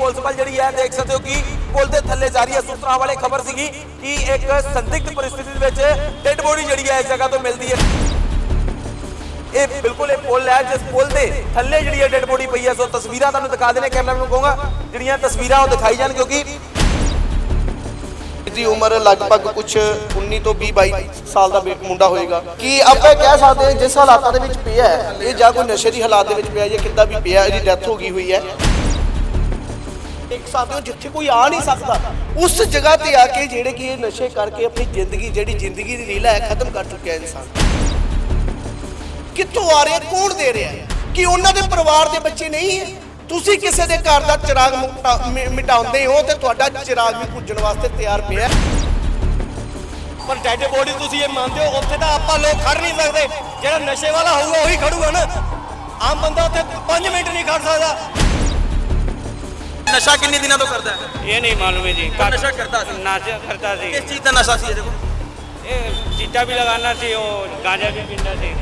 Police ਬਲ ਜਿਹੜੀ ਹੈ, ਦੇਖ ਸਕਦੇ ਹੋ ਕਿ ਪੁਲ ਦੇ ਥੱਲੇ ਜਾਰੀ ਹੈ। ਸੂਤਰਾਂ ਵਾਲੇ ਖਬਰ ਸੀਗੀ ਕਿ ਇੱਕ ਸੰਦਿਗਧ ਪਰਿਸਥਿਤੀ ਦੇ ਵਿੱਚ ਡੈੱਡ ਬੋਡੀ ਜਿਹੜੀ ਹੈ, ਇਸ ਜਗ੍ਹਾ ਤੋਂ ਮਿਲਦੀ ਹੈ। ਇਹ ਬਿਲਕੁਲ ਇਹ ਪੁਲ ਹੈ, ਜਿਸ ਪੁਲ ਦੇ ਥੱਲੇ ਜਿਹੜੀ ਹੈ ਡੈੱਡ ਬੋਡੀ ਪਈ ਹੈ। ਸੋ ਤਸਵੀਰਾਂ ਤੁਹਾਨੂੰ ਦਿਖਾ ਦੇਣੇ ਕੈਮਰਾ ਨੂੰ ਕਹੂੰਗਾ, ਜਿਹੜੀਆਂ ਤਸਵੀਰਾਂ ਉਹ ਦਿਖਾਈ ਜਾਣ ਕਿਉਂਕਿ ਦੀ ਉਮਰ ਲਗਭਗ ਕੁਝ 19 ਤੋਂ 20 22 ਸਾਲ ਦਾ ਮੁੰਡਾ ਹੋਏਗਾ। ਕਿ ਆਪਾਂ ਕਹਿ ਸਕਦੇ ਹਾਂ, ਜਿਸ ਹਾਲਾਤਾਂ ਦੇ ਵਿੱਚ ਪਿਆ ਹੈ, ਇਹ ਜਾਂ ਕੋਈ ਨਸ਼ੇ ਦੀ ਹਾਲਾਤ ਦੇ ਵਿੱਚ ਪਿਆ ਜਾਂ ਕਿੱਦਾਂ ਵੀ ਪਿਆ ਇਹਦੀ ਡੈਥ ਹੋ ਗਈ ਹੋਈ ਹੈ। ਇੱਕ ਸਕਦੇ ਹੋ, ਜਿੱਥੇ ਕੋਈ ਆ ਨਹੀਂ ਸਕਦਾ। ਉਸ ਜਗ੍ਹਾ ਤੇ ਆ ਕੇ ਜਿਹੜੇ ਕਿ ਇਹ ਨਸ਼ੇ ਕਰਕੇ ਆਪਣੀ ਜ਼ਿੰਦਗੀ, ਜਿਹੜੀ ਜ਼ਿੰਦਗੀ ਦੀ ਰੀਲਾ ਹੈ, ਖਤਮ ਕਰ ਚੁੱਕਿਆ ਇਨਸਾਨ। ਕਿੱਥੋਂ ਆ ਰਿਹਾ, ਕੌਣ ਦੇ ਰਿਹਾ ਕਿ ਉਹਨਾਂ ਦੇ ਪਰਿਵਾਰ ਦੇ ਬੱਚੇ ਨਹੀਂ ਹੈ? ਤੁਸੀਂ ਕਿਸੇ ਦੇ ਘਰ ਦਾ ਚਿਰਾਗ ਮਿਟਾਉਂਦੇ ਹੋ ਤੇ ਤੁਹਾਡਾ ਚਿਰਾਗ ਵੀ ਪੁੱਜਣ ਵਾਸਤੇ ਤਿਆਰ ਪਿਆ ਪਰ ਡੈਡ ਬੋਡੀ ਤੁਸੀਂ ਇਹ ਮੰਨਦੇ ਹੋ, ਉੱਥੇ ਤਾਂ ਆਪਾਂ ਲੋਕ ਖੜ ਨਹੀਂ ਸਕਦੇ। ਜਿਹੜਾ ਨਸ਼ੇ ਵਾਲਾ ਹੋਊਗਾ, ਉਹੀ ਖੜੂਗਾ ਨਾ। ਆਮ ਬੰਦਾ ਉੱਥੇ 5 ਮਿੰਟ ਨਹੀਂ ਖੜ ਸਕਦਾ। ਨਸ਼ਾ ਕਿੰਨੇ ਦਿਨਾਂ ਤੋਂ ਕਰਦਾ ਇਹ ਨਹੀਂ ਮਾਲੂਮ ਹੈ ਜੀ। ਨਸ਼ਾ ਕਰਦਾ ਸੀ। ਨਸ਼ਾ ਕਰਦਾ ਸੀ। ਕਿਸ ਚੀਜ਼ ਦਾ ਨਸ਼ਾ ਸੀ ਇਹਦੇ ਕੋਲ ਇਹ ਚਿੱਟਾ ਵੀ ਲਗਾਉਣਾ ਸੀ ਉਹ ਗਾਂਜਾ ਵੀ ਪੀਂਦਾ ਸੀ।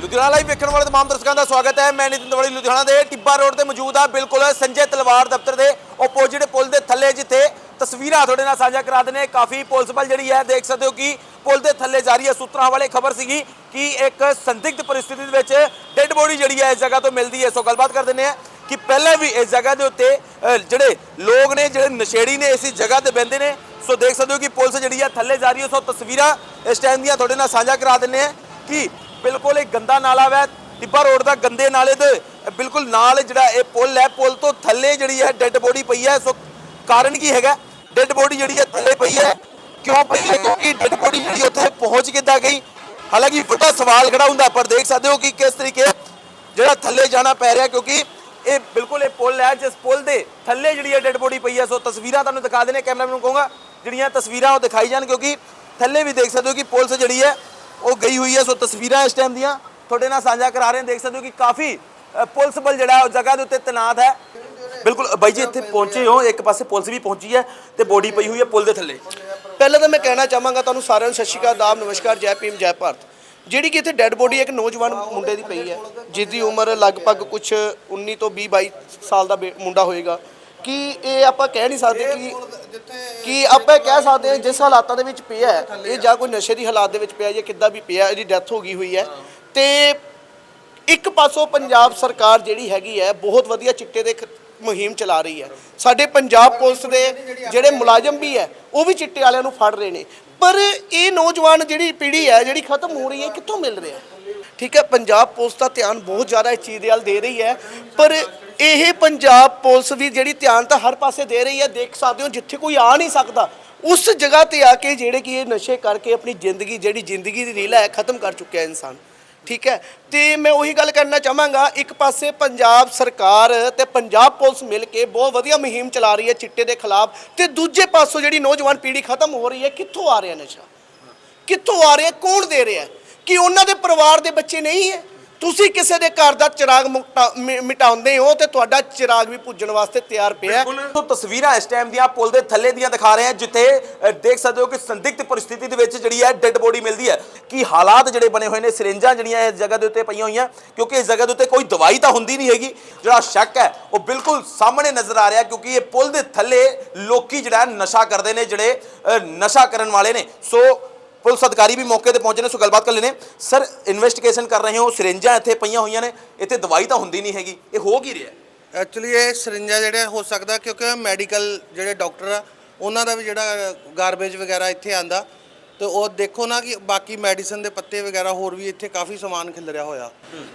ਲੁਧਿਆਣਾ ਲਾਈਵ ਵੇਖਣ ਵਾਲੇ ਤਮਾਮ ਦਰਸ਼ਕਾਂ ਦਾ ਸਵਾਗਤ ਹੈ। ਮੈਂ ਨਿਤਿਨ ਦਵਾਲੀ ਲੁਧਿਆਣਾ ਦੇ ਟਿੱਬਾ ਰੋਡ ਤੇ ਮੌਜੂਦ ਆ ਬਿਲਕੁਲ ਸੰਜੇ ਤਲਵਾਰ ਦਫ਼ਤਰ ਦੇ ਆਪੋਜ਼ਿਟ ਪੁਲ ਦੇ ਥੱਲੇ ਜਿੱਥੇ ਤਸਵੀਰਾਂ ਤੁਹਾਡੇ ਨਾਲ ਸਾਂਝਾ ਕਰਾ ਦਿੰਦੇ ਕਾਫੀ ਪੁਲਿਸ ਬਲ ਜਿਹੜੀ ਹੈ, ਦੇਖ ਸਕਦੇ ਹੋ ਕਿ ਪੁਲ ਦੇ ਥੱਲੇ ਜਾ ਰਹੀ ਹੈ। ਸੂਤਰਾਂ ਵਾਲੇ ਖਬਰ ਸੀਗੀ ਕਿ ਇੱਕ ਸੰਦਿਗਧ ਪਰਿਸਥਿਤੀ ਦੇ ਵਿੱਚ ਡੈੱਡ ਬੋਡੀ ਜਿਹੜੀ ਹੈ, ਇਸ ਜਗ੍ਹਾ ਤੋਂ ਮਿਲਦੀ ਹੈ। ਸੋ ਗੱਲਬਾਤ ਕਰ ਦਿੰਦੇ ਆ ਕਿ ਪਹਿਲਾਂ ਵੀ ਇਸ ਜਗ੍ਹਾ ਦੇ ਉੱਤੇ ਜਿਹੜੇ ਲੋਕ ਨੇ, ਜਿਹੜੇ ਨਸ਼ੇੜੀ ਨੇ ਇਸੇ ਜਗ੍ਹਾ ਤੇ ਬਹਿੰਦੇ ਨੇ। ਸੋ ਦੇਖ ਸਕਦੇ ਹੋ ਕਿ ਪੁਲਿਸ ਜਿਹੜੀ ਹੈ, ਥੱਲੇ ਜਾ ਰਹੀ ਹੈ। ਸੋ ਤਸਵੀਰਾਂ ਇਸ ਟਾਈਮ ਦੀਆਂ ਤੁਹਾਡੇ ਨਾਲ ਸਾਂਝਾ ਕਰਾ ਦਿੰਦੇ ਆ ਕਿ ਬਿਲਕੁਲ ਇਹ ਗੰਦਾ ਨਾਲਾ ਵੈ। ਟਿੱਬਾ ਰੋਡ ਦਾ ਗੰਦੇ ਨਾਲੇ ਦੇ ਬਿਲਕੁਲ ਨਾਲ ਜਿਹੜਾ ਇਹ ਪੁਲ ਹੈ, ਪੁਲ ਤੋਂ ਥੱਲੇ ਜਿਹੜੀ ਹੈ, ਡੈੱਡ ਬੋਡੀ ਪਈ ਹੈ। ਸੋ ਕਾਰਨ ਕੀ ਹੈਗਾ? ਡੈੱਡ ਬੋਡੀ ਜਿਹੜੀ ਹੈ ਥੱਲੇ ਪਈ ਹੈ। ਕਿਉਂ ਪਈ ਹੈ? ਕਿਉਂਕਿ ਡੈੱਡ ਬੋਡੀ ਜਿਹੜੀ ਉੱਥੇ ਪਹੁੰਚ ਕਿੱਦਾਂ ਗਈ? ਹਾਲਾਂਕਿ ਵੱਡਾ ਸਵਾਲ ਖੜਾ ਹੁੰਦਾ, ਪਰ ਦੇਖ ਸਕਦੇ ਹੋ ਕਿ ਕਿਸ ਤਰੀਕੇ ਜਿਹੜਾ ਥੱਲੇ ਜਾਣਾ ਪੈ ਰਿਹਾ, ਕਿਉਂਕਿ ਇਹ ਬਿਲਕੁਲ ਇਹ ਪੁਲ ਹੈ, ਜਿਸ ਪੁਲ ਦੇ ਥੱਲੇ ਜਿਹੜੀ ਹੈ ਡੈੱਡ ਬੋਡੀ ਪਈ ਹੈ। ਸੋ ਤਸਵੀਰਾਂ ਤੁਹਾਨੂੰ ਦਿਖਾ ਦੇਣੇ ਕੈਮਰਾ ਨੂੰ ਕਹੂੰਗਾ, ਜਿਹੜੀਆਂ ਤਸਵੀਰਾਂ ਉਹ ਦਿਖਾਈ ਜਾਣ, ਕਿਉਂਕਿ ਥੱਲੇ ਵੀ ਦੇਖ ਸਕਦੇ ਹੋ ਕਿ ਪੁਲਿਸ ਜਿਹੜੀ ਹੈ ਉਹ ਗਈ ਹੋਈ ਹੈ। ਸੋ ਤਸਵੀਰਾਂ ਇਸ ਟਾਈਮ ਦੀਆਂ ਤੁਹਾਡੇ ਨਾਲ ਸਾਂਝਾ ਕਰਾ ਰਹੇ ਹਾਂ। ਦੇਖ ਸਕਦੇ ਹੋ ਕਿ ਕਾਫੀ ਪੁਲਿਸ ਬਲ ਜਿਹੜਾ ਉਹ ਜਗ੍ਹਾ ਦੇ ਉੱਤੇ ਤੈਨਾਤ ਹੈ। ਬਿਲਕੁਲ, ਬਾਈ ਜੀ, ਇੱਥੇ ਪਹੁੰਚੇ ਹੋ, ਇੱਕ ਪਾਸੇ ਪੁਲਿਸ ਵੀ ਪਹੁੰਚੀ ਹੈ ਤੇ ਬੋਡੀ ਪਈ ਹੋਈ ਹੈ ਪੁਲ ਦੇ ਥੱਲੇ। ਪਹਿਲਾਂ ਤਾਂ ਮੈਂ ਕਹਿਣਾ ਚਾਹਾਂਗਾ ਤੁਹਾਨੂੰ ਸਾਰਿਆਂ ਨੂੰ, ਸਤਿ ਸ਼੍ਰੀ ਅਕਾਲ ਆਦਾਬ ਨਮਸਕਾਰ, ਜੈ ਭੀਮ, ਜੈ ਭਾਰਤ। ਜਿਹੜੀ ਕਿ ਇੱਥੇ ਡੈੱਡ ਬੋਡੀ ਇੱਕ ਨੌਜਵਾਨ ਮੁੰਡੇ ਦੀ ਪਈ ਹੈ ਜਿਸ ਦੀ ਉਮਰ ਲਗਭਗ ਕੁਝ 19 ਤੋਂ 20 22 ਸਾਲ ਦਾ ਬੇ- ਮੁੰਡਾ ਹੋਏਗਾ। ਕਿ ਇਹ ਆਪਾਂ ਕਹਿ ਨਹੀਂ ਸਕਦੇ ਕਿ ਕਿ ਆਪਾਂ ਕਹਿ ਸਕਦੇ ਹਾਂ ਜਿਸ ਹਾਲਾਤਾਂ ਦੇ ਵਿੱਚ ਪਿਆ ਹੈ, ਇਹ ਜਾਂ ਕੋਈ ਨਸ਼ੇ ਦੀ ਹਾਲਾਤ ਦੇ ਵਿੱਚ ਪਿਆ ਜਾਂ ਕਿੱਦਾਂ ਵੀ ਪਿਆ, ਇਹਦੀ ਡੈਥ ਹੋ ਗਈ ਹੋਈ ਹੈ। ਤੇ ਇੱਕ ਪਾਸੋਂ ਪੰਜਾਬ ਸਰਕਾਰ ਜਿਹੜੀ ਹੈਗੀ ਹੈ, ਬਹੁਤ ਵਧੀਆ ਚਿੱਟੇ ਦੇ ਖ- ਮੁਹਿੰਮ ਚਲਾ ਰਹੀ ਹੈ। ਸਾਡੇ ਪੰਜਾਬ ਪੁਲਿਸ ਦੇ ਜਿਹੜੇ ਮੁਲਾਜ਼ਮ ਵੀ ਹੈ ਉਹ ਵੀ ਚਿੱਟੇ ਵਾਲਿਆਂ ਨੂੰ ਫੜ ਰਹੇ ਨੇ। ਪਰ ਇਹ ਨੌਜਵਾਨ ਜਿਹੜੀ ਪੀੜ੍ਹੀ ਹੈ ਜਿਹੜੀ ਖਤਮ ਹੋ ਰਹੀ ਹੈ ਕਿੱਥੋਂ ਮਿਲ ਰਿਹਾ? ਠੀਕ ਹੈ ਪੰਜਾਬ ਪੁਲਿਸ ਦਾ ਧਿਆਨ ਬਹੁਤ ਜ਼ਿਆਦਾ ਇਸ ਚੀਜ਼ ਦੇ ਵੱਲ ਦੇ ਰਹੀ ਹੈ। ਪਰ ਇਹ ਪੰਜਾਬ ਪੁਲਿਸ ਵੀ ਜਿਹੜੀ ਧਿਆਨ ਤਾਂ ਹਰ ਪਾਸੇ ਦੇ ਰਹੀ ਹੈ ਦੇਖ ਸਕਦੇ ਹੋ ਜਿੱਥੇ ਕੋਈ ਆ ਨਹੀਂ ਸਕਦਾ ਉਸ ਜਗ੍ਹਾ ਤੇ ਆ ਕੇ ਜਿਹੜੇ ਕਿ ਇਹ ਨਸ਼ੇ ਕਰਕੇ ਆਪਣੀ ਜ਼ਿੰਦਗੀ ਜਿਹੜੀ ਜ਼ਿੰਦਗੀ ਦੀ ਰੀਲਾ ਹੈ ਖਤਮ ਕਰ ਚੁੱਕਿਆ ਇਨਸਾਨ। ਠੀਕ ਹੈ? ਤੇ ਮੈਂ ਉਹੀ ਗੱਲ ਕਰਨਾ ਚਾਹਾਂਗਾ, ਇੱਕ ਪਾਸੇ ਪੰਜਾਬ ਸਰਕਾਰ ਤੇ ਪੰਜਾਬ ਪੁਲਿਸ ਮਿਲ ਕੇ ਬਹੁਤ ਵਧੀਆ ਮੁਹਿੰਮ ਚਲਾ ਰਹੀ ਹੈ ਚਿੱਟੇ ਦੇ ਖਿਲਾਫ ਤੇ ਦੂਜੇ ਪਾਸੋਂ ਜਿਹੜੀ ਨੌਜਵਾਨ ਪੀੜ੍ਹੀ ਖਤਮ ਹੋ ਰਹੀ ਹੈ, ਕਿੱਥੋਂ ਆ ਰਿਹਾ ਨਸ਼ਾ? ਕਿੱਥੋਂ ਆ ਰਿਹਾ? ਕੌਣ ਦੇ ਰਿਹਾ? ਕਿ ਉਹਨਾਂ ਦੇ ਪਰਿਵਾਰ ਦੇ ਬੱਚੇ ਨਹੀਂ ਹੈ? ਤੁਸੀਂ ਕਿਸੇ ਦੇ ਘਰ ਦਾ ਚਿਰਾਗ ਮੁਕਤਾ- ਮਿ- ਮਿਟਾਉਂਦੇ ਹੋ ਤੇ ਤੁਹਾਡਾ ਚਿਰਾਗ ਵੀ ਪੁੱਜਣ ਵਾਸਤੇ ਤਿਆਰ ਪਿਆ ਹੈ। ਤੋਂ ਤਸਵੀਰਾਂ ਇਸ ਟਾਈਮ ਦੀਆਂ ਪੁਲ ਦੇ ਥੱਲੇ ਦੀਆਂ ਦਿਖਾ ਰਹੇ ਹਾਂ ਜਿੱਥੇ ਅ, ਦੇਖ ਸਕਦੇ ਹੋ ਕਿ ਸੰਦਿਗਧ ਪਰਿਸਥਿਤੀ ਦੇ ਵਿੱਚ ਜਿਹੜੀ ਹੈ ਡੈੱਡ ਬੋਡੀ ਮਿਲਦੀ ਹੈ। ਕਿ ਹਾਲਾਤ ਜਿਹੜੇ ਬਣੇ ਹੋਏ ਨੇ ਸਿਰਿੰਜਾਂ ਜਿਹੜੀਆਂ ਇਸ ਜਗ੍ਹਾ ਦੇ ਉੱਤੇ ਪਈਆਂ ਹੋਈਆਂ ਕਿਉਂਕਿ ਇਸ ਜਗ੍ਹਾ ਦੇ ਉੱਤੇ ਕੋਈ ਦਵਾਈ ਤਾਂ ਹੁੰਦੀ ਨਹੀਂ ਹੈਗੀ। ਜਿਹੜਾ ਸ਼ੱਕ ਹੈ ਉਹ ਬਿਲਕੁਲ ਸਾਹਮਣੇ ਨਜ਼ਰ ਆ ਰਿਹਾ ਕਿਉਂਕਿ ਇਹ ਪੁਲ ਦੇ ਥੱਲੇ ਲੋਕੀ ਜਿਹੜਾ ਹੈ ਨਸ਼ਾ ਕਰਦੇ ਨੇ ਜਿਹੜੇ ਅ, ਨਸ਼ਾ ਕਰਨ ਵਾਲੇ ਨੇ। ਸੋ ਪੁਲਿਸ ਅਧਿਕਾਰੀ ਵੀ ਮੌਕੇ ਤੇ ਪਹੁੰਚੇ ਨੇ, ਸੋ ਗੱਲਬਾਤ ਕਰ ਲੈਣੇ ਸਰ ਇਨਵੈਸਟੀਗੇਸ਼ਨ ਕਰ ਰਹੇ ਹੋ, ਸਿਰਿੰਜਾਂ ਇੱਥੇ ਪਈਆਂ ਹੋਈਆਂ ਨੇ, ਇੱਥੇ ਦਵਾਈ ਤਾਂ ਹੁੰਦੀ ਨਹੀਂ ਹੈਗੀ, ਇਹ ਹੋ ਕੀ ਰਿਹਾ? ਹੈ? ਐਕਚੁਅਲੀ ਇਹ ਸਰਿੰਜਾ ਜਿਹੜੇ ਹੋ ਸਕਦਾ ਕਿਉਂਕਿ ਮੈਡੀਕਲ ਜਿਹੜੇ ਡਾਕਟਰ ਆ, ਉਹਨਾਂ ਦਾ ਵੀ ਜਿਹੜਾ ਗਾਰਬੇਜ ਵਗੈਰਾ ਇੱਥੇ ਆਂਦਾ। ਤੇ ਉਹ ਦੇਖੋ ਨਾ ਕਿ ਬਾਕੀ ਮੈਡੀਸਨ ਦੇ ਪੱਤੇ ਵਗੈਰਾ ਹੋਰ ਵੀ ਇੱਥੇ ਕਾਫੀ ਸਮਾਨ ਖਿਲ ਰਿਹਾ ਹੋਇਆ।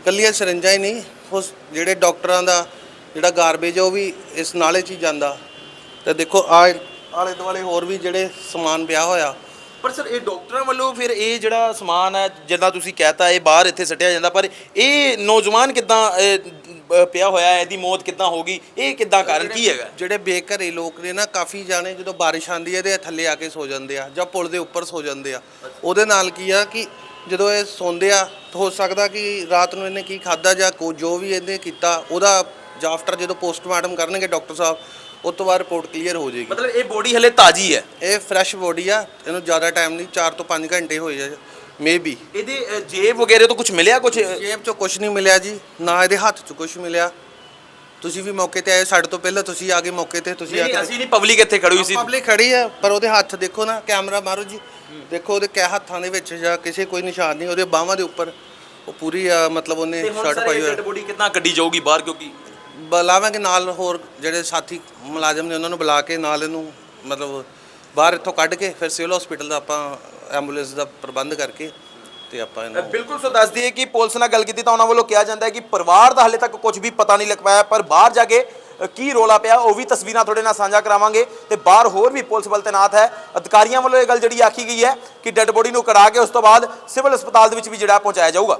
ਕੱਲੀਆਂ ਸਰਿੰਜਾਂ ਹੀ ਨਹੀਂ, ਉਸ ਜਿਹੜੇ ਡਾਕਟਰਾਂ ਦਾ ਜਿਹੜਾ ਗਾਰਬੇਜ ਉਹ ਵੀ ਇਸ ਨਾਲੇ 'ਚ ਹੀ ਜਾਂਦਾ। ਤੇ ਦੇਖੋ ਆ ਆਲੇ ਦੁਆਲੇ ਹੋਰ ਵੀ ਜਿਹੜੇ ਸਮਾਨ ਪਿਆ ਹੋਇਆ। ਪਰ ਸਰ, ਇਹ ਡਾਕਟਰਾਂ ਵੱਲੋਂ ਫਿਰ ਇਹ ਜਿਹੜਾ ਸਮਾਨ ਹੈ, ਜਿੱਦਾਂ ਤੁਸੀਂ ਕਹਿਤਾ, ਇਹ ਬਾਹਰ ਇੱਥੇ ਸੱਟਿਆ ਜਾਂਦਾ, ਪਰ ਇਹ ਨੌਜਵਾਨ ਕਿਦਾਂ ਪਿਆ ਹੋਇਆ ਹੈ, ਇਹਦੀ ਮੌਤ ਕਿਦਾਂ ਹੋ ਗਈ, ਇਹ ਕਿਦਾਂ ਕਾਰਨ ਕੀ ਹੈਗਾ? ਜਿਹੜੇ ਬੇਘਰੇ ਲੋਕ ਨੇ ਨਾ, ਕਾਫੀ ਜਾਣੇ ਜਦੋਂ ਬਾਰਿਸ਼ ਆਂਦੀ ਹੈ ਤੇ ਇਹ ਥੱਲੇ ਆ ਕੇ ਸੋ ਜਾਂਦੇ ਆ, ਜਾਂ ਪੁਲ ਦੇ ਉੱਪਰ ਸੋ ਜਾਂਦੇ ਆ। ਉਹਦੇ ਨਾਲ ਕੀ ਆ ਕਿ ਜਦੋਂ ਇਹ ਸੌਂਦੇ ਆ, ਤਾਂ ਹੋ ਸਕਦਾ ਕਿ ਰਾਤ ਨੂੰ ਇਹਨੇ ਕੀ ਖਾਦਾ ਜਾਂ ਕੋ, ਜੋ ਵੀ ਇਹਨੇ ਕੀਤਾ, ਉਹਦਾ ਜਾਂ ਆਫਟਰ ਜਦੋਂ ਪੋਸਟਮਾਰਟਮ ਕਰਨਗੇ ਡਾਕਟਰ ਸਾਹਿਬ ਉਸ ਤੋਂ ਬਾਅਦ ਰਿਪੋਰਟ ਕਲੀਅਰ ਹੋ ਜਾਏਗੀ। ਮਤਲਬ ਇਹ ਬੋਡੀ ਹਲੇ ਤਾਜ਼ੀ ਹੈ? ਇਹ ਫਰੈਸ਼ ਬੋਡੀ ਆ ਇਹਨੂੰ ਜ਼ਿਆਦਾ ਟਾਈਮ ਨਹੀਂ 4 ਤੋਂ 5 ਘੰਟੇ ਹੋਏ ਆ ਮੇਬੀ ਇਹਦੇ ਅ, ਜੇਬ ਵਗੈਰੇ ਤੋਂ ਕੁਝ ਮਿਲਿਆ ਕੁਝ ਜੇਬ 'ਚੋਂ ਕੁਝ ਨਹੀਂ ਮਿਲਿਆ ਜੀ ਨਾ ਇਹਦੇ ਹੱਥ 'ਚ ਕੁਝ ਮਿਲਿਆ। ਤੁਸੀਂ ਵੀ ਮੌਕੇ ਤੇ ਆਏ ਸਾਡੇ ਤੋਂ ਪਹਿਲਾਂ ਤੁਸੀਂ ਆ ਗਏ ਮੌਕੇ ਤੇ ਤੁਸੀਂ ਆ ਨਹੀਂ ਕੇ ਅਸੀਂ ਨਹੀਂ ਪਬਲਿਕ ਇੱਥੇ ਖੜੀ ਹੋਈ ਸੀ। ਪਬਲਿਕ ਖੜੀ ਹੈ ਪਰ ਉਹਦੇ ਹੱਥ ਦੇਖੋ ਨਾ ਕੈਮਰਾ ਮਾਰੋ ਜੀ। ਦੇਖੋ ਉਹਦੇ ਕਿਆ ਹੱਥਾਂ ਦੇ ਵਿੱਚ ਜਾਂ ਕਿਸੇ ਕੋਈ ਨਿਸ਼ਾਨ ਨਹੀਂ ਉਹਦੇ ਬਾਹਾਂ ਦੇ ਉੱਪਰ। ਉਹ ਪੂਰੀ ਆ, ਮਤਲਬ ਉਹਨੇ ਤੇ ਹੁਣ ਸ਼ਰਟ ਸਰ ਪਾਈ ਇਹ ਹੋਈ ਡੈਡ ਬੋਡੀ ਕਿੰਨਾ ਕੱਢੀ ਜਾਊਗੀ ਬਾਹਰ ਕਿਉਂਕਿ ਬੁਲਾਵਾਂਗੇ ਨਾਲ ਹੋਰ ਜਿਹੜੇ ਸਾਥੀ ਮੁਲਾਜ਼ਮ ਨੇ ਉਹਨਾਂ ਨੂੰ ਬੁਲਾ ਕੇ ਨਾਲ ਇਹਨੂੰ ਮਤਲਬ ਬਾਹਰ ਇੱਥੋਂ ਕੱਢ ਕੇ ਫਿਰ ਸਿਵਲ ਹਸਪੀਟਲ ਦਾ ਆਪਾਂ ਐਂਬੂਲੈਂਸ ਦਾ ਪ੍ਰਬੰਧ ਕਰਕੇ ਤੇ ਆਪਾਂ ਇਹਨੂੰ ਬਿਲਕੁਲ ਸੋ ਦੱਸ ਦਈਏ ਕਿ ਪੁਲਿਸ ਨਾਲ ਗੱਲ ਕੀਤੀ ਤਾਂ ਉਹਨਾਂ ਵੱਲੋਂ ਕਿਹਾ ਜਾਂਦਾ ਹੈ ਕਿ ਪਰਿਵਾਰ ਦਾ ਹਾਲੇ ਤੱਕ ਕੁਝ ਵੀ ਪਤਾ ਨਹੀਂ ਲੱਗ ਪਾਇਆ ਪਰ ਬਾਹਰ ਜਾ ਕੇ ਕੀ ਰੋਲਾ ਪਿਆ, ਉਹ ਵੀ ਤਸਵੀਰਾਂ ਤੁਹਾਡੇ ਨਾਲ ਸਾਂਝਾ ਕਰਾਵਾਂਗੇ ਤੇ ਬਾਹਰ ਹੋਰ ਵੀ ਪੁਲਿਸ ਬਲ ਤੈਨਾਤ ਹੈ। ਅਧਿਕਾਰੀਆਂ ਵੱਲੋਂ ਇਹ ਗੱਲ ਜਿਹੜੀ ਆਖੀ ਗਈ ਹੈ ਕਿ ਡੈੱਡ ਬੋਡੀ ਨੂੰ ਕਢਾ ਕੇ ਉਸ ਤੋਂ ਬਾਅਦ ਸਿਵਲ ਹਸਪਤਾਲ ਦੇ ਵਿੱਚ ਵੀ ਜਿਹੜਾ ਪਹੁੰਚਾਇਆ ਜਾਊਗਾ।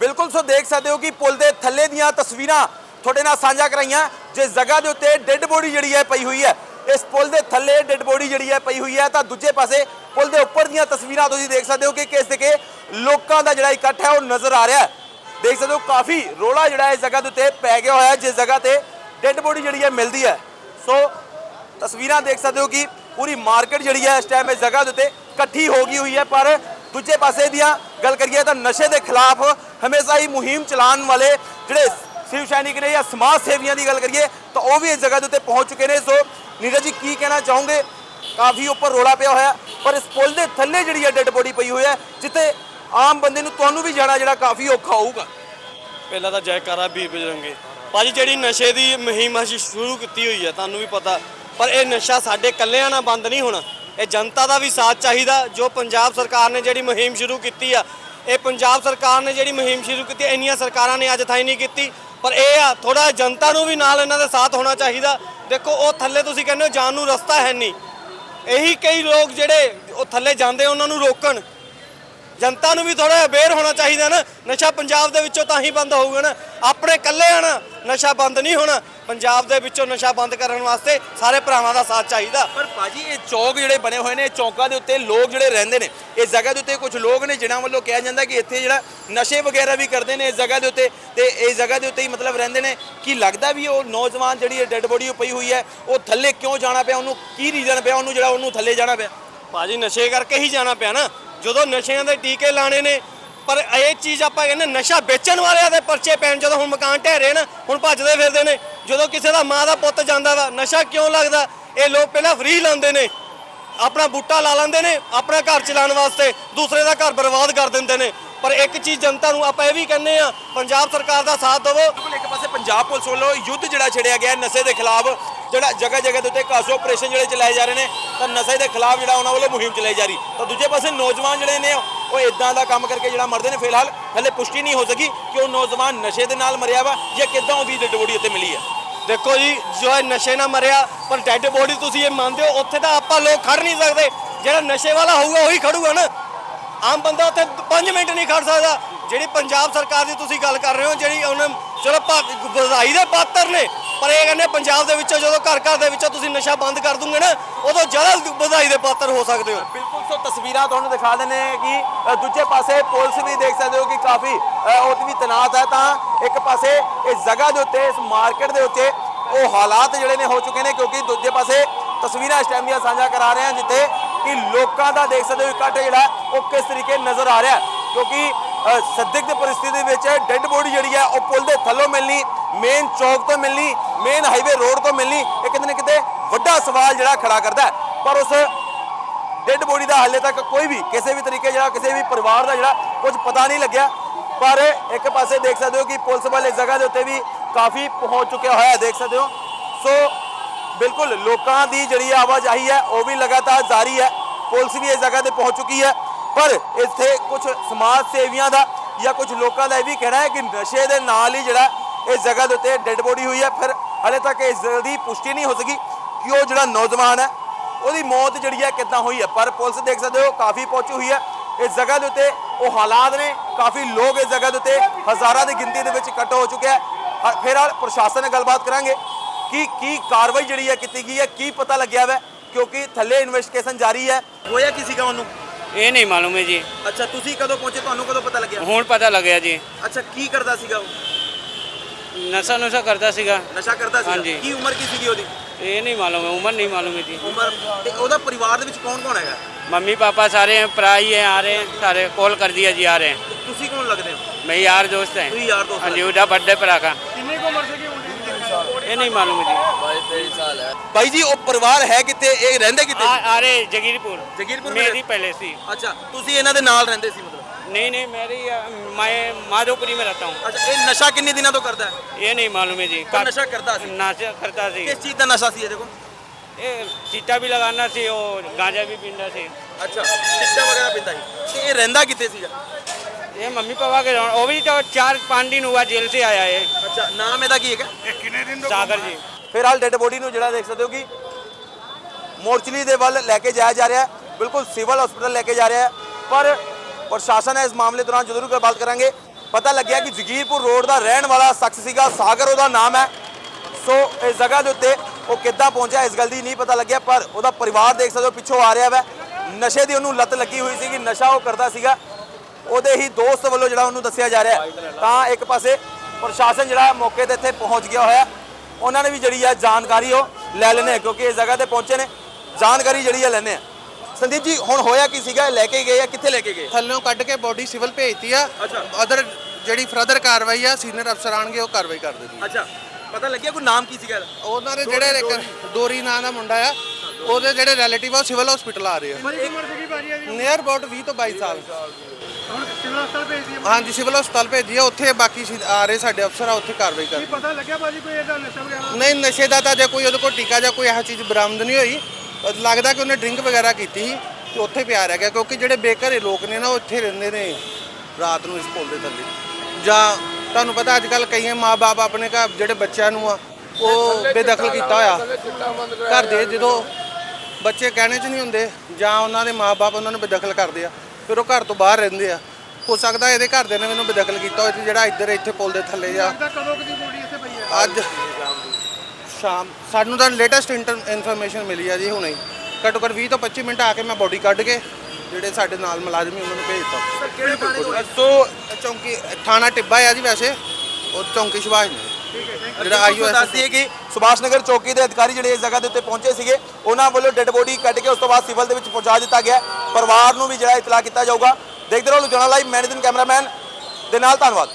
ਬਿਲਕੁਲ ਸੋ ਦੇਖ ਸਕਦੇ ਹੋ ਕਿ ਪੁਲ ਦੇ ਥੱਲੇ ਦੀਆਂ ਤਸਵੀਰਾਂ ਤੁਹਾਡੇ ਨਾਲ ਸਾਂਝਾ ਕਰਾਈਆਂ ਜਿਸ ਜਗ੍ਹਾ ਦੇ ਉੱਤੇ ਡੈੱਡ ਬੋਡੀ ਜਿਹੜੀ ਹੈ ਪਈ ਹੋਈ ਹੈ। ਇਸ ਪੁਲ ਦੇ ਥੱਲੇ ਡੈੱਡ ਬੋਡੀ ਜਿਹੜੀ ਹੈ ਪਈ ਹੋਈ ਹੈ ਤਾਂ ਦੂਜੇ ਪਾਸੇ ਪੁਲ ਦੇ ਉੱਪਰ ਦੀਆਂ ਤਸਵੀਰਾਂ ਤੁਸੀਂ ਦੇਖ ਸਕਦੇ ਹੋ ਕਿ ਕਿਸ ਦੇ ਕੇ ਲੋਕਾਂ ਦਾ ਜਿਹੜਾ ਇਕੱਠ ਹੈ ਉਹ ਨਜ਼ਰ ਆ ਰਿਹਾ ਹੈ। ਦੇਖ ਸਕਦੇ ਹੋ ਕਾਫੀ ਰੋਲਾ ਜਿਹੜਾ ਇਸ ਜਗ੍ਹਾ ਦੇ ਉੱਤੇ ਪੈ ਗਿਆ ਹੋਇਆ ਜਿਸ ਜਗ੍ਹਾ ਤੇ ਡੈੱਡ ਬੋਡੀ ਜਿਹੜੀ ਹੈ ਮਿਲਦੀ ਹੈ। ਸੋ ਤਸਵੀਰਾਂ ਦੇਖ ਸਕਦੇ ਹੋ ਕਿ ਪੂਰੀ ਮਾਰਕੀਟ ਜਿਹੜੀ ਹੈ ਇਸ ਟਾਈਮ ਇਸ ਜਗ੍ਹਾ ਦੇ ਉੱਤੇ ਇਕੱਠੀ ਹੋ ਗਈ ਹੋਈ ਹੈ, ਪਰ ਦੂਜੇ ਪਾਸੇ ਦੀਆਂ ਗੱਲ ਕਰੀਏ ਤਾਂ ਨਸ਼ੇ ਦੇ ਖਿਲਾਫ ਹਮੇਸ਼ਾ ਹੀ ਮੁਹਿੰਮ ਚਲਾਉਣ ਵਾਲੇ ਜਿਹੜੇ ਸ਼ਿਵ ਸੈਨਿਕ ਨੇ ਜਾਂ ਸਮਾਜ ਸੇਵੀਆਂ ਦੀ ਗੱਲ ਕਰੀਏ, ਤਾਂ ਉਹ ਵੀ ਇਸ ਜਗ੍ਹਾ ਦੇ ਉੱਤੇ ਪਹੁੰਚ ਚੁੱਕੇ ਨੇ। ਸੋ ਨੀਰਜ ਜੀ, ਕੀ ਕਹਿਣਾ ਚਾਹੋਗੇ? ਕਾਫੀ ਉੱਪਰ ਰੋਲਾ ਪਿਆ ਹੋਇਆ, ਪਰ ਇਸ ਪੁਲ ਦੇ ਥੱਲੇ ਜਿਹੜੀ ਹੈ ਡੈੱਡ ਬੋਡੀ ਪਈ ਹੋਈ ਹੈ, ਜਿੱਥੇ ਆਮ ਬੰਦੇ ਨੂੰ ਤੁਹਾਨੂੰ ਵੀ ਜਾਣਾ ਜਿਹੜਾ ਕਾਫੀ ਔਖਾ ਹੋਊਗਾ। ਪਹਿਲਾਂ ਤਾਂ ਜੈਕਾਰਾ ਵੀਰ ਬਜਰੰਗੇ। ਭਾਜੀ, ਜਿਹੜੀ ਨਸ਼ੇ ਦੀ ਮੁਹਿੰਮ ਅਸੀਂ ਸ਼ੁਰੂ ਕੀਤੀ ਹੋਈ ਹੈ, ਤੁਹਾਨੂੰ ਵੀ ਪਤਾ। ਪਰ ਇਹ ਨਸ਼ਾ ਸਾਡੇ ਇਕੱਲਿਆਂ ਨਾਲ ਬੰਦ ਨਹੀਂ ਹੋਣਾ। ਇਹ ਜਨਤਾ ਦਾ ਵੀ ਸਾਥ ਚਾਹੀਦਾ, ਜੋ ਪੰਜਾਬ ਸਰਕਾਰ ਨੇ ਜਿਹੜੀ ਮੁਹਿੰਮ ਸ਼ੁਰੂ ਕੀਤੀ ਆ। ਇਹ ਪੰਜਾਬ ਸਰਕਾਰ ਨੇ ਜਿਹੜੀ ਮੁਹਿੰਮ ਸ਼ੁਰੂ ਕੀਤੀ ਇੰਨੀਆਂ ਸਰਕਾਰਾਂ ਨੇ ਅੱਜ ਤਾਈਂ ਨਹੀਂ ਕੀਤੀ। ਪਰ ਇਹ ਆ ਥੋੜਾ ਜਨਤਾ ਨੂੰ ਵੀ ਨਾਲ ਇਹਨਾਂ ਦੇ ਸਾਥ ਹੋਣਾ ਚਾਹੀਦਾ। ਦੇਖੋ, ਉਹ ਥੱਲੇ ਤੁਸੀਂ ਕਹਿੰਦੇ ਹੋ ਜਾਣ ਨੂੰ ਰਸਤਾ ਹੈ ਨਹੀਂ। ਇਹੀ ਕਈ ਲੋਕ ਜਿਹੜੇ ਉਹ ਥੱਲੇ ਜਾਂਦੇ ਉਹਨਾਂ ਨੂੰ ਰੋਕਣ। ਜਨਤਾ ਨੂੰ ਵੀ ਥੋੜਾ ਅਵੇਅਰ ਹੋਣਾ ਚਾਹੀਦਾ ਨਾ ਨਸ਼ਾ ਪੰਜਾਬ ਦੇ ਵਿੱਚੋਂ ਤਾਂ ਹੀ ਬੰਦ ਹੋਊਗਾ ਨਾ। ਆਪਣੇ ਇਕੱਲੇ ਆਣਾ ਨਸ਼ਾ ਬੰਦ ਨਹੀਂ ਹੋਣਾ। ਪੰਜਾਬ ਦੇ ਵਿੱਚੋਂ ਨਸ਼ਾ ਬੰਦ ਕਰਨ ਵਾਸਤੇ ਸਾਰੇ ਭਰਾਵਾਂ ਦਾ ਸਾਥ ਚਾਹੀਦਾ। ਪਰ ਭਾਜੀ ਇਹ ਚੌਕ ਜਿਹੜੇ ਬਣੇ ਹੋਏ ਨੇ ਇਹ ਚੌਕਾਂ ਦੇ ਉੱਤੇ ਲੋਕ ਜਿਹੜੇ ਰਹਿੰਦੇ ਨੇ ਇਸ ਜਗ੍ਹਾ ਦੇ ਉੱਤੇ ਕੁਝ ਲੋਕ ਨੇ ਜਿਨ੍ਹਾਂ ਵੱਲੋਂ ਕਿਹਾ ਜਾਂਦਾ ਕਿ ਇੱਥੇ ਜਿਹੜਾ ਨਸ਼ੇ ਵਗੈਰਾ ਵੀ ਕਰਦੇ ਨੇ ਇਸ ਜਗ੍ਹਾ ਦੇ ਉੱਤੇ ਤੇ ਇਸ ਜਗ੍ਹਾ ਦੇ ਉੱਤੇ ਹੀ ਮਤਲਬ ਰਹਿੰਦੇ ਨੇ। ਕੀ ਲੱਗਦਾ ਵੀ ਉਹ ਨੌਜਵਾਨ ਜਿਹੜੀ ਡੈੱਡ ਬੋਡੀ ਪਈ ਹੋਈ ਹੈ ਉਹ ਥੱਲੇ ਕਿਉਂ ਜਾਣਾ ਪਿਆ? ਉਹਨੂੰ ਕੀ ਰੀਜ਼ਨ ਪਿਆ? ਉਹਨੂੰ ਜਿਹੜਾ ਉਹਨੂੰ ਥੱਲੇ ਜਾਣਾ ਪਿਆ? ਭਾਜੀ ਨਸ਼ੇ ਕਰਕੇ ਹੀ ਜਾਣਾ ਪਿਆ ਨਾ। ਜਦੋਂ ਨਸ਼ਿਆਂ ਦੇ ਟੀਕੇ ਲਾਣੇ ਨੇ, ਪਰ ਇਹ ਚੀਜ਼ ਆਪਾਂ ਕਹਿੰਦੇ ਨਸ਼ਾ ਵੇਚਣ ਵਾਲਿਆਂ ਦੇ ਪਰਚੇ ਪੈਣ, ਜਦੋਂ ਹੁਣ ਮਕਾਨ ਢਹਿ ਰਹੇ ਨਾ, ਹੁਣ ਭੱਜਦੇ ਫਿਰਦੇ ਨੇ, ਜਦੋਂ ਕਿਸੇ ਦਾ ਮਾਂ ਦਾ ਪੁੱਤ ਜਾਂਦਾ ਵਾ, ਨਸ਼ਾ ਕਿਉਂ ਲੱਗਦਾ? ਇਹ ਲੋਕ ਪਹਿਲਾਂ ਫ੍ਰੀ ਲਾਉਂਦੇ ਨੇ, ਆਪਣਾ ਬੂਟਾ ਲਾ ਲੈਂਦੇ ਨੇ, ਆਪਣਾ ਘਰ ਚਲਾਉਣ ਵਾਸਤੇ, ਦੂਸਰੇ ਦਾ ਘਰ ਬਰਬਾਦ ਕਰ ਦਿੰਦੇ ਨੇ। ਪਰ ਇੱਕ ਚੀਜ਼ ਜਨਤਾ ਨੂੰ ਆਪਾਂ ਇਹ ਵੀ ਕਹਿੰਦੇ ਆ ਪੰਜਾਬ ਸਰਕਾਰ ਦਾ ਸਾਥ ਦੇਵੋ। ਇੱਕ ਪਾਸੇ ਪੰਜਾਬ ਪੁਲਿਸ ਵੱਲੋਂ ਯੁੱਧ ਜਿਹੜਾ ਛੇੜਿਆ ਗਿਆ ਨਸ਼ੇ ਦੇ ਖਿਲਾਫ ਜਿਹੜਾ ਜਗ੍ਹਾ ਜਗ੍ਹਾ ਦੇ ਉੱਤੇ ਕਾਸੋ ਆਪਰੇਸ਼ਨ ਜਿਹੜੇ ਚਲਾਏ ਜਾ ਰਹੇ ਨੇ, ਤਾਂ ਨਸ਼ੇ ਦੇ ਖਿਲਾਫ ਜਿਹੜਾ ਉਹਨਾਂ ਵੱਲੋਂ ਮੁਹਿੰਮ ਚਲਾਈ ਜਾ ਰਹੀ। ਤਾਂ ਦੂਜੇ ਪਾਸੇ ਨੌਜਵਾਨ ਜਿਹੜੇ ਨੇ, ਉਹ ਇਦਾਂ ਦਾ ਕੰਮ ਕਰਕੇ ਜਿਹੜਾ ਮਰਦੇ ਨੇ, ਫਿਲਹਾਲ ਹਲੇ ਪੁਸ਼ਟੀ ਨਹੀਂ ਹੋ ਸਕੀ ਕਿ ਉਹ ਨੌਜਵਾਨ ਨਸ਼ੇ ਦੇ ਨਾਲ ਮਰਿਆ ਵਾ ਜਾਂ ਕਿੱਦਾਂ ਉਹਦੀ ਡੈਡ ਬੋਡੀ ਉੱਤੇ ਮਿਲੀ ਹੈ। ਦੇਖੋ ਜੀ, ਜੋ ਇਹ ਨਸ਼ੇ ਨਾਲ ਮਰਿਆ, ਪਰ ਡੈੱਡ ਬੋਡੀ ਤੁਸੀਂ ਇਹ ਮੰਨਦੇ ਹੋ, ਉੱਥੇ ਤਾਂ ਆਪਾਂ ਲੋਕ ਖੜ ਨਹੀਂ ਸਕਦੇ। ਜਿਹੜਾ ਨਸ਼ੇ ਵਾਲਾ ਹੋਊਗਾ, ਉਹੀ ਖੜੂਗਾ ਨਾ। ਆਮ ਬੰਦਾ ਉੱਥੇ 5 ਮਿੰਟ ਨਹੀਂ ਖੜ ਸਕਦਾ। ਜਿਹੜੀ ਪੰਜਾਬ ਸਰਕਾਰ ਦੀ ਤੁਸੀਂ ਗੱਲ ਕਰ ਰਹੇ ਹੋ, ਜਿਹੜੀ ਉਹਨਾਂ ਚਲੋ ਵਧਾਈ ਦੇ ਪਾਤਰ ਨੇ। ਪਰ ਇਹ ਕਹਿੰਦੇ ਪੰਜਾਬ ਦੇ ਵਿੱਚੋਂ ਜਦੋਂ ਘਰ ਘਰ ਦੇ ਵਿੱਚੋਂ ਤੁਸੀਂ ਨਸ਼ਾ ਬੰਦ ਕਰ ਦੂੰਗੇ ਨਾ ਉਦੋਂ ਜ਼ਿਆਦਾ ਵਧਾਈ ਦੇ ਪਾਤਰ ਹੋ ਸਕਦੇ ਹੋ। ਬਿਲਕੁਲ ਸੋ ਤਸਵੀਰਾਂ ਤੁਹਾਨੂੰ ਦਿਖਾ ਦਿੰਦੇ ਹਾਂ ਕਿ ਦੂਜੇ ਪਾਸੇ ਪੁਲਿਸ ਵੀ ਦੇਖ ਸਕਦੇ ਹੋ ਕਿ ਕਾਫੀ ਅ, ਉਹ ਵੀ ਤੈਨਾਤ ਹੈ ਤਾਂ ਇੱਕ ਪਾਸੇ ਇਸ ਜਗ੍ਹਾ ਦੇ ਉੱਤੇ ਇਸ ਮਾਰਕੀਟ ਦੇ ਉੱਤੇ ਉਹ ਹਾਲਾਤ ਜਿਹੜੇ ਨੇ ਹੋ ਚੁੱਕੇ ਨੇ ਕਿਉਂਕਿ ਦੂਜੇ ਪਾਸੇ ਤਸਵੀਰਾਂ ਇਸ ਟਾਈਮ ਦੀਆਂ ਸਾਂਝਾ ਕਰਾ ਰਹੇ ਹਾਂ ਜਿੱਥੇ ਕਿ ਲੋਕਾਂ ਦਾ ਦੇਖ ਸਕਦੇ ਹੋ ਇਕੱਠ ਜਿਹੜਾ ਉਹ ਕਿਸ ਤਰੀਕੇ ਨਜ਼ਰ ਆ ਰਿਹਾ ਕਿਉਂਕਿ ਅ, ਸੰਦਿਗਧ ਪਰਿਸਥਿਤੀ ਵਿੱਚ ਡੈੱਡ ਬੋਡੀ ਜਿਹੜੀ ਹੈ ਉਹ ਪੁਲ ਦੇ ਥੱਲੋਂ ਮਿਲਣੀ ਮੇਨ ਚੌਕ ਤੋਂ ਮਿਲਣੀ ਮੇਨ ਹਾਈਵੇ ਰੋਡ ਤੋਂ ਮਿਲਣੀ, ਇਹ ਕਿਤੇ ਨਾ ਕਿਤੇ ਵੱਡਾ ਸਵਾਲ ਜਿਹੜਾ ਖੜਾ ਕਰਦਾ ਪਰ ਉਸ ਡੈੱਡ ਬੋਡੀ ਦਾ ਹਾਲੇ ਤੱਕ ਕੋਈ ਵੀ, ਕਿਸੇ ਵੀ ਤਰੀਕੇ ਜਿਹੜਾ ਕਿਸੇ ਵੀ ਪਰਿਵਾਰ ਦਾ ਜਿਹੜਾ, ਕੁਝ ਪਤਾ ਨਹੀਂ ਲੱਗਿਆ। ਪਰ ਇੱਕ ਪਾਸੇ ਦੇਖ ਸਕਦੇ ਹੋ ਕਿ ਪੁਲਿਸ ਵਾਲੇ ਜਗ੍ਹਾ ਦੇ ਉੱਤੇ ਵੀ ਕਾਫੀ ਪਹੁੰਚ ਚੁੱਕਿਆ ਹੋਇਆ ਦੇਖ ਸਕਦੇ ਹੋ। ਸੋ ਬਿਲਕੁਲ ਲੋਕਾਂ ਦੀ ਜਿਹੜੀ ਆਵਾਜਾਈ ਹੈ, ਉਹ ਵੀ ਲਗਾਤਾਰ ਜਾਰੀ ਹੈ। ਪੁਲਿਸ ਵੀ ਇਸ ਜਗ੍ਹਾ ਤੇ ਪਹੁੰਚ ਚੁੱਕੀ ਹੈ। ਪਰ ਇੱਥੇ ਕੁਝ ਸਮਾਜ ਸੇਵੀਆਂ ਦਾ ਜਾਂ ਕੁਝ ਲੋਕਾਂ ਦਾ ਇਹ ਵੀ ਕਹਿਣਾ ਹੈ ਕਿ ਨਸ਼ੇ ਦੇ ਨਾਲ ਹੀ ਜਿਹੜਾ ਇਸ ਜਗ੍ਹਾ ਦੇ ਉੱਤੇ ਡੈੱਡ ਬੋਡੀ ਹੋਈ ਹੈ। ਫਿਰ ਹਾਲੇ ਤੱਕ ਇਸ ਦੀ ਪੁਸ਼ਟੀ ਨਹੀਂ ਹੋ ਸਕੀ ਕਿ ਉਹ ਜਿਹੜਾ ਨੌਜਵਾਨ ਹੈ ਉਹਦੀ ਮੌਤ ਜਿਹੜੀ ਹੈ ਕਿੱਦਾਂ ਹੋਈ ਹੈ। ਪਰ ਪੁਲਿਸ ਦੇਖ ਸਕਦੇ ਹੋ ਕਾਫੀ ਪਹੁੰਚੀ ਹੋਈ ਹੈ। ਇਸ ਜਗ੍ਹਾ ਦੇ ਉੱਤੇ ਉਹ ਹਾਲਾਤ ਨੇ ਕਾਫੀ ਲੋਕ ਇਸ ਜਗ੍ਹਾ ਦੇ ਉੱਤੇ ਹਜ਼ਾਰਾਂ ਦੀ ਗਿਣਤੀ ਦੇ ਵਿੱਚ ਇਕੱਠ ਹੋ ਚੁੱਕਿਆ ਹੈ। ਹ- ਫਿਰ ਹਾਲ ਪ੍ਰਸ਼ਾਸਨ ਨਾਲ ਗੱਲਬਾਤ ਕਰਾਂਗੇ ਕਿ ਕੀ ਕਾਰਵਾਈ ਜਿਹੜੀ ਹੈ ਕੀਤੀ ਗਈ ਹੈ ਕੀ ਪਤਾ ਲੱਗਿਆ ਵੈ ਕਿਉਂਕਿ ਥੱਲੇ ਇਨਵੈਸਟੀਗੇਸ਼ਨ ਜਾਰੀ ਹੈ। ਹੋਇਆ ਕੀ ਸੀਗਾ ਉਹਨੂੰ? ਇਹ ਨਹੀਂ ਮਾਲੂਮ ਹੈ ਜੀ। ਅੱਛਾ ਤੁਸੀਂ ਕਦੋਂ ਪਹੁੰਚੇ? ਤੁਹਾਨੂੰ ਕਦੋਂ ਪਤਾ ਲੱਗਿਆ? ਹੁਣ ਪਤਾ ਲੱਗਿਆ ਜੀ। ਅੱਛਾ ਕੀ ਕਰਦਾ ਸੀਗਾ ਉਹ? ਨਸ਼ਾ ਨੁਸ਼ਾ ਕਰਦਾ ਸੀਗਾ ਨਸ਼ਾ ਕਰਦਾ ਸੀਗਾ ਹਾਂਜੀ। ਕੀ ਉਮਰ ਕੀ ਸੀਗੀ ਉਹਦੀ ਇਹ ਨਹੀਂ ਮਾਲੂਮ ਹੈ ਉਮਰ ਨਹੀਂ ਮਾਲੂਮ ਹੈ ਜੀ ਉਮਰ ਤੇ ਉਹਦਾ ਪਰਿਵਾਰ ਦੇ ਵਿੱਚ ਕੌਣ ਕੌਣ ਹੈਗਾ मम्मी पापा सारे हैं भरा ही हैं आ रहे हैं सारे कॉल कर दिया जी आ रहे हैं ਤੇ ਤੁਸੀਂ ਕੌਣ ਲੱਗਦੇ ਹੋ मैं यार दोस्त हैं ਤੁਸੀਂ ਯਾਰ ਦੋਸਤ हाँ जी उड़ा बर्थडे भरा का ਕਿੰਨੀ ਉਮਰ ਸੀਗੀ ये नहीं मालूम है जी ਭਾਈ ਜੀ ਉਹ ਪਰਿਵਾਰ ਹੈ ਕਿੱਥੇ ਇਹ ਰਹਿੰਦੇ ਕਿੱਥੇ आ, अरे जगीरपुर जगीरपुर में मेरी पहले सी ਅੱਛਾ ਤੁਸੀਂ ਇਹਨਾਂ ਦੇ ਨਾਲ ਰਹਿੰਦੇ ਸੀ ਮਤਲਬ नहीं नहीं मेरी अ, मैं माधोपुरी में रहता हूँ ਅੱਛਾ ਇਹ ਨਸ਼ਾ ਕਿੰਨੇ ਦਿਨਾਂ ਤੋਂ ਕਰਦਾ ਹੈ ये नहीं मालूम है जी ਪਰ ਨਸ਼ਾ ਕਰਦਾ ਸੀ नशा करता सी ਕਿਸ ਚੀਜ਼ ਦਾ ਨਸ਼ਾ ਸੀ ਇਹਦੇ ਕੋਲ ये चिट्टा भी लगाना सी और गांजा भी पीना सी ਅੱਛਾ ਚਿੱਟਾ ਵਗੈਰਾ ਪੀਂਦਾ ਸੀ ਤੇ ਇਹ ਰਹਿੰਦਾ ਕਿੱਥੇ ਸੀਗਾ ये मम्मी पापा के वो भी तो चार पाँच दिन हुआ जेल से आया है ਅੱਛਾ ਨਾਮ ਇਹਦਾ ਕੀ ਹੈਗਾ सागर जी ਫਿਲਹਾਲ ਡੈਡ ਬੋਡੀ ਨੂੰ ਜਿਹੜਾ ਦੇਖ ਸਕਦੇ ਹੋ ਕਿ ਮੋਰਚਰੀ ਦੇ ਵੱਲ ਲੈ ਕੇ ਜਾਇਆ ਜਾ ਰਿਹਾ ਹੈ ਬਿਲਕੁਲ ਸਿਵਲ ਹਸਪੀਟਲ ਲੈ ਕੇ ਜਾ ਰਿਹਾ ਹੈ ਪਰ ਪ੍ਰਸ਼ਾਸਨ ਹੈ, ਇਸ ਮਾਮਲੇ ਦੌਰਾਨ ਜ਼ਰੂਰ ਗੱਲਬਾਤ ਕਰਾਂਗੇ, ਪਤਾ ਲੱਗਿਆ ਕਿ ਜਗੀਰਪੁਰ ਰੋਡ ਦਾ ਰਹਿਣ ਵਾਲਾ ਸ਼ਖਸ ਸੀਗਾ, ਸਾਗਰ ਉਹਦਾ ਨਾਮ ਹੈ। ਸੋ ਇਸ ਜਗ੍ਹਾ ਦੇ ਉੱਤੇ ਉਹ ਕਿੱਦਾਂ ਪਹੁੰਚਿਆ, ਇਸ ਗੱਲ ਦੀ ਨਹੀਂ ਪਤਾ ਲੱਗਿਆ, ਪਰ ਉਹਦਾ ਪਰਿਵਾਰ ਦੇਖ ਸਕਦੇ ਹੋ, ਪਿੱਛੋਂ ਆ ਰਿਹਾ ਵੈ। ਨਸ਼ੇ ਦੀ ਉਹਨੂੰ ਲੱਤ ਲੱਗੀ ਹੋਈ ਸੀਗੀ, ਨਸ਼ਾ ਉਹ ਕਰਦਾ ਸੀਗਾ। ਉਹਦੇ ਹੀ ਦੋਸਤ ਵੱਲੋਂ ਜਿਹੜਾ ਉਹਨੂੰ ਦੱਸਿਆ ਜਾ ਰਿਹਾ ਤਾਂ ਇੱਕ ਪਾਸੇ ਪ੍ਰਸ਼ਾਸਨ ਜਿਹੜਾ ਮੌਕੇ ਤੇ ਇੱਥੇ ਪਹੁੰਚ ਗਿਆ ਹੋਇਆ, ਉਹਨਾਂ ਨੇ ਵੀ ਜਿਹੜੀ ਹੈ ਜਾਣਕਾਰੀ ਉਹ ਲੈ ਲੈਣੇ ਆ ਕਿਉਂਕਿ ਇਸ ਜਗ੍ਹਾ ਤੇ ਪਹੁੰਚੇ ਨੇ। ਜਾਣਕਾਰੀ ਜਿਹੜੀ ਹੈ ਲੈਣੇ ਆ ਸੰਦੀਪ ਜੀ ਹੁਣ ਹੋਇਆ ਕੀ ਸੀਗਾ? ਲੈ ਕੇ ਗਏ ਆ ਕਿੱਥੇ ਲੈ ਕੇ ਗਏ? ਥੱਲੋਂ ਕੱਢ ਕੇ ਬੋਡੀ ਸਿਵਲ ਭੇਜਤੀ ਆ। ਅਦਰ ਜਿਹੜੀ ਫਰਦਰ ਕਾਰਵਾਈ ਆ ਸੀਨੀਅਰ ਅਫਸਰ ਆਣਗੇ ਉਹ ਕਾਰਵਾਈ ਕਰ ਦੇਣਗੇ ਅੱਛਾ। ਪਤਾ ਲੱਗਿਆ ਕੋਈ ਨਾਮ ਕੀ ਸੀਗਾ? ਉਹਨਾਂ ਦੇ ਜਿਹੜੇ ਇੱਕ ਦੋਰੀ ਨਾਂ ਦਾ ਮੁੰਡਾ ਆ ਉਹਦੇ ਜਿਹੜੇ ਰਿਲੇਟਿਵ ਆ ਸਿਵਲ ਹਸਪੀਟਲ ਆ ਰਹੇ ਆ। ਨੀਅਰ ਅਬਾਊਟ 20 ਤੋਂ 22 ਸਾਲ। ਹਾਂਜੀ ਸਿਵਲ ਹਸਪਤਾਲ ਭੇਜੀ ਆ ਉੱਥੇ ਬਾਕੀ ਆ ਰਹੇ ਸਾਡੇ ਅਫਸਰ ਆ ਉੱਥੇ ਕਾਰਵਾਈ ਕਰ ਪਤਾ ਲੱਗਿਆ ਭਾਜੀ ਕੋਈ ਇਹਦਾ ਨਸ਼ਾ ਵਗੈਰਾ? ਨਹੀਂ ਨਸ਼ੇ ਦਾ ਤਾਂ ਜੇ ਕੋਈ ਉਹਦੇ ਕੋਲ ਟੀਕਾ ਜਾਂ ਕੋਈ ਇਹੋ ਚੀਜ਼ ਬਰਾਮਦ ਨਹੀਂ ਹੋਈ। ਲੱਗਦਾ ਕਿ ਉਹਨੇ ਡਰਿੰਕ ਵਗੈਰਾ ਕੀਤੀ ਸੀ ਤੇ ਉੱਥੇ ਪਿਆ ਰਹਿ ਗਿਆ ਕਿਉਂਕਿ ਜਿਹੜੇ ਬੇਘਰੇ ਲੋਕ ਨੇ ਨਾ ਉਹ ਇੱਥੇ ਰਹਿੰਦੇ ਨੇ ਰਾਤ ਨੂੰ ਇਸ ਪੁਲ ਦੇ ਥੱਲੇ। ਜਾਂ ਤੁਹਾਨੂੰ ਪਤਾ ਅੱਜ ਕੱਲ ਕਈ ਮਾਪੇ ਆਪਣੇ ਘਰ ਜਿਹੜੇ ਬੱਚਿਆਂ ਨੂੰ ਆ ਉਹ ਬੇਦਖਲ ਕੀਤਾ ਹੋਇਆ। ਘਰ ਦੇ ਜਦੋਂ ਬੱਚੇ ਕਹਿਣੇ 'ਚ ਨਹੀਂ ਹੁੰਦੇ ਜਾਂ ਉਹਨਾਂ ਦੇ ਮਾਪੇ ਉਹਨਾਂ ਨੂੰ ਬੇਦਖਲ ਕਰਦੇ ਆ ਫਿਰ ਉਹ ਘਰ ਤੋਂ ਬਾਹਰ ਰਹਿੰਦੇ ਆ। ਹੋ ਸਕਦਾ ਇਹਦੇ ਘਰ ਦੇ ਨੇ ਮੈਨੂੰ ਬੇਦਖਲ ਕੀਤਾ ਹੋਇਆ ਤੇ ਜਿਹੜਾ ਇੱਧਰ ਇੱਥੇ ਪੁਲ ਦੇ ਥੱਲੇ ਹੈ ਅੱਜ ਸ਼ਾਮ ਸਾਨੂੰ ਤਾਂ ਲੇਟੈਸਟ ਇਨਫੋਰਮੇਸ਼ਨ ਮਿਲੀ ਆ ਜੀ ਹੁਣੇ ਹੀ। ਘੱਟੋ ਘੱਟ 20 ਤੋਂ 25 ਮਿੰਟ ਆ ਕੇ ਮੈਂ ਬੋਡੀ ਕੱਢ ਕੇ ਜਿਹੜੇ ਸਾਡੇ ਨਾਲ ਮੁਲਾਜ਼ਮ ਉਹਨਾਂ ਨੂੰ ਭੇਜਤਾ। ਕਿਹੜੇ ਥਾਣੇ ਸੋ ਚੌਂਕੀ ਥਾਣਾ ਟਿੱਬਾ ਆ ਜੀ ਵੈਸੇ ਉਹ ਚੌਂਕੀ ਸ਼ਿਵਾਜ ਨੇ ਜਿਹੜਾ ਆਈਓ ਤੁਹਾਨੂੰ ਦੱਸ ਦਈਏ ਕਿ ਸੁਭਾਸ਼ ਨਗਰ ਚੌਕੀ ਦੇ ਅਧਿਕਾਰੀ ਜਿਹੜੇ ਇਸ ਜਗ੍ਹਾ ਦੇ ਉੱਤੇ ਪਹੁੰਚੇ ਸੀਗੇ ਉਹਨਾਂ ਵੱਲੋਂ ਡੈੱਡ ਬੋਡੀ ਕੱਢ ਕੇ ਉਸ ਤੋਂ ਬਾਅਦ ਸਿਵਲ ਦੇ ਵਿੱਚ ਪਹੁੰਚਾ ਦਿੱਤਾ ਗਿਆ। ਹੈ। ਪਰਿਵਾਰ ਨੂੰ ਵੀ ਜਿਹੜਾ ਇਤਲਾਹ ਕੀਤਾ ਜਾਊਗਾ। ਦੇਖਦੇ ਰਹੋ ਲੁਧਿਆਣਾ ਲਾਈਵ ਮੈਨੇਜਿੰਗ ਕੈਮਰਾਮੈਨ ਦੇ ਨਾਲ ਧੰਨਵਾਦ।